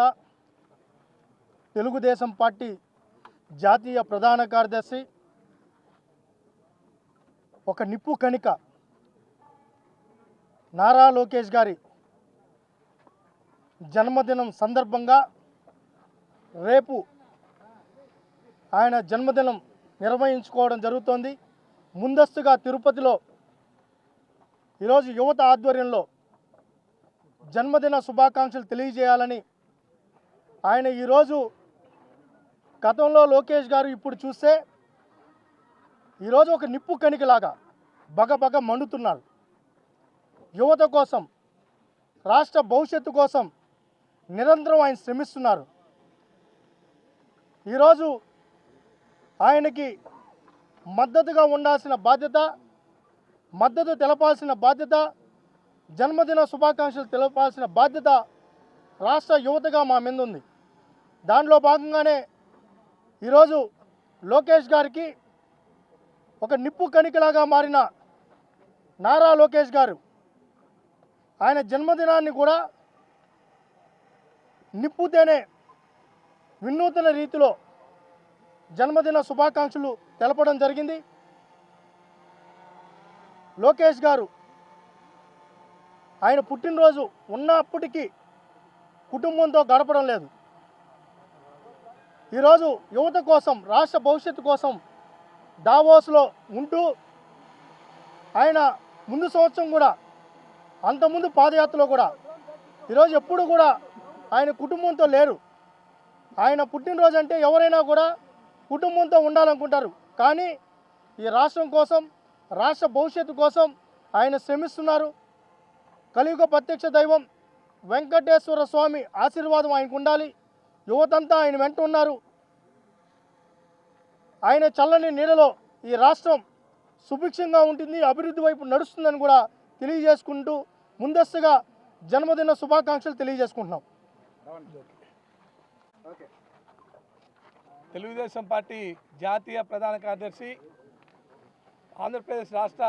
నేత తెలుగుదేశం పార్టీ జాతీయ ప్రధాన కార్యదర్శి ఒక నిప్పు కణిక నారా లోకేష్ గారి జన్మదినం సందర్భంగా రేపు ఆయన జన్మదినం నిర్వహించుకోవడం జరుగుతోంది. ముందస్తుగా తిరుపతిలో ఈరోజు యువత ఆధ్వర్యంలో జన్మదిన శుభాకాంక్షలు తెలియజేయాలని ఆయన ఈరోజు గతంలో లోకేష్ గారు ఇప్పుడు చూస్తే ఈరోజు ఒక నిప్పు కణికలాగా బగబగ మండుతున్నారు. యువత కోసం రాష్ట్ర భవిష్యత్తు కోసం నిరంతరం ఆయన శ్రమిస్తున్నారు. ఈరోజు ఆయనకి మద్దతుగా ఉండాల్సిన బాధ్యత మద్దతు తెలపాల్సిన బాధ్యత జన్మదిన శుభాకాంక్షలు తెలపాల్సిన బాధ్యత రాష్ట్ర యువతగా మా మీద ఉంది. దానిలో భాగంగానే ఈరోజు లోకేష్ గారికి ఒక నిప్పు కణికలాగా మారిన నారా లోకేష్ గారు ఆయన జన్మదినాన్ని కూడా నిప్పుతేనే వినూతన రీతిలో జన్మదిన శుభాకాంక్షలు తెలపడం జరిగింది. లోకేష్ గారు ఆయన పుట్టినరోజు ఉన్నప్పటికీ కుటుంబంతో గడపడం లేదు. ఈరోజు యువత కోసం రాష్ట్ర భవిష్యత్తు కోసం దావోస్లో ఉంటూ ఆయన ముందు సంవత్సరం కూడా అంతకుముందు పాదయాత్రలో కూడా ఈరోజు ఎప్పుడు కూడా ఆయన కుటుంబంతో లేరు. ఆయన పుట్టినరోజు అంటే ఎవరైనా కూడా కుటుంబంతో ఉండాలనుకుంటారు. కానీ ఈ రాష్ట్రం కోసం రాష్ట్ర భవిష్యత్తు కోసం ఆయన శ్రమిస్తున్నారు. కలియుగ ప్రత్యక్ష దైవం వెంకటేశ్వర స్వామి ఆశీర్వాదం ఆయనకు ఉండాలి. యువతంతా ఆయన వెంట ఉన్నారు. ఆయన చల్లని నీడలో ఈ రాష్ట్రం సుభిక్షంగా ఉంటుంది అభివృద్ధి వైపు నడుస్తుందని కూడా తెలియజేసుకుంటూ ముందస్తుగా జన్మదిన శుభాకాంక్షలు తెలియజేసుకుంటున్నాం. తెలుగుదేశం పార్టీ జాతీయ ప్రధాన కార్యదర్శి ఆంధ్రప్రదేశ్ రాష్ట్ర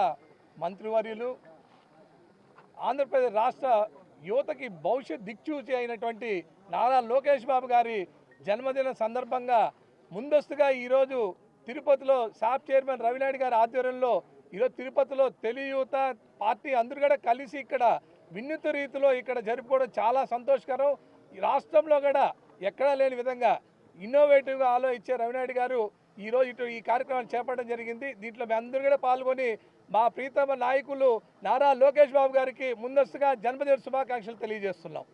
మంత్రివర్యులు ఆంధ్రప్రదేశ్ రాష్ట్ర యువతకి భవిష్యత్ దిక్చూచి అయినటువంటి నారా లోకేష్ బాబు గారి జన్మదిన సందర్భంగా ముందస్తుగా ఈరోజు తిరుపతిలో సాప్ చైర్మన్ రవినాయుడు గారి ఆధ్వర్యంలో ఈరోజు తిరుపతిలో తెలుగు యువత పార్టీ అందరూ కూడా కలిసి ఇక్కడ వినూత రీతిలో ఇక్కడ జరుపుకోవడం చాలా సంతోషకరం. ఈ రాష్ట్రంలో కూడా ఎక్కడా లేని విధంగా ఇన్నోవేటివ్గా ఆలోచించే రవినాయుడు గారు ఈరోజు ఇటు ఈ కార్యక్రమాన్ని చేపట్టడం జరిగింది. దీంట్లో మేము అందరూ కూడా పాల్గొని మా ప్రీతమ నాయకులు నారా లోకేష్ బాబు గారికి ముందస్తుగా జన్మదిన శుభాకాంక్షలు తెలియజేస్తున్నాం.